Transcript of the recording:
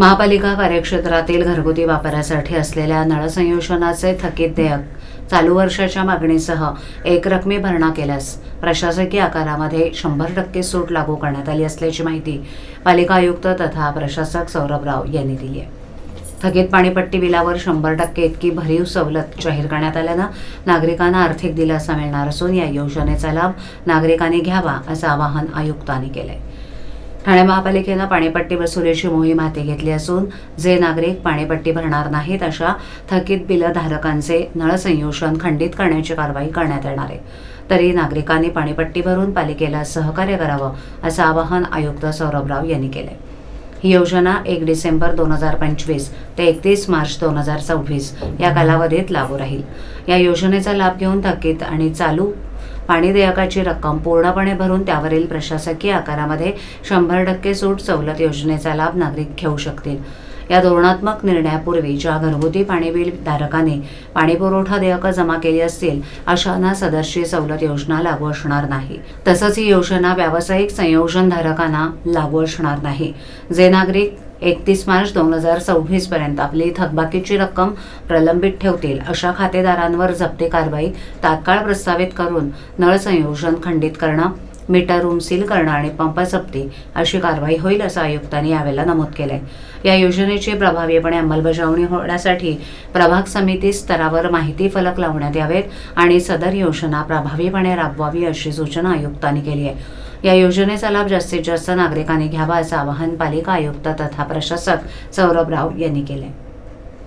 महापालिका कार्यक्षेत्रातील घरगुती वापरासाठी असलेल्या नळसंयोजनाचे थकीत देयक चालू वर्षाच्या मागणीसह एकरकमी भरणा केल्यास प्रशासकीय आकारामध्ये शंभर टक्के सूट लागू करण्यात आली असल्याची माहिती पालिका आयुक्त तथा प्रशासक सौरभ राव यांनी दिली आहे. थकीत पाणीपट्टी बिलावर शंभर टक्के इतकी भरीव सवलत जाहीर करण्यात आल्यानं नागरिकांना आर्थिक दिलासा मिळणार असून या योजनेचा लाभ नागरिकांनी घ्यावा असं आवाहन आयुक्तांनी केलंय. ठाणे महापालिकेनं पाणीपट्टी वसुलीची मोहीम हाती घेतली असून जे नागरिक पाणीपट्टी भरणार नाहीत अशा थकीत बिलधारकांचे नळसंयोजन खंडित करण्याची कारवाई करण्यात येणार आहे. तरी नागरिकांनी पाणीपट्टी भरून पालिकेला सहकार्य करावं असं आवाहन आयुक्त सौरभ राव यांनी केलंय. ही योजना एक डिसेंबर दोन हजार पंचवीस ते एकतीस मार्च दोन हजार सव्वीस या कालावधीत लागू राहील. या योजनेचा लाभ घेऊन थकीत आणि चालू पाणी देयकाची रक्कम पूर्णपणे भरून त्यावरील प्रशासकीय आकारामध्ये शंभर टक्के सूट सवलत योजनेचा लाभ नागरिक घेऊ शकतील. या धोरणात्मक निर्णयापूर्वी ज्या घरगुती पाणी बिल धारकाने पाणीपुरवठा देयकं जमा केली असतील अशांना सदरची सवलत योजना लागू असणार नाही. तसंच ही योजना व्यावसायिक संयोजन धारकांना लागू असणार नाही. जे नागरिक एकतीस मार्च दोन हजार सव्वीस पर्यंत आपली थकबाकीची रक्कम प्रलंबित ठेवतील. अशा खातेदारांवर जप्ती कारवाई तात्काळ प्रस्तावित करून नळ संयोजन खंडित करणं मीटर रूम सील करणं आणि पंप जप्ती अशी कारवाई होईल असं आयुक्तांनी यावेळेला नमूद केलंय. या योजनेची प्रभावीपणे अंमलबजावणी होण्यासाठी प्रभाग समिती स्तरावर माहिती फलक लावण्यात यावेत आणि सदर योजना प्रभावीपणे राबवावी अशी सूचना आयुक्तांनी केली आहे. या योजनेचा लाभ जास्तीत जास्त नागरिकांनी घ्यावा असं आवाहन पालिका आयुक्त तथा प्रशासक सौरभ राव यांनी केले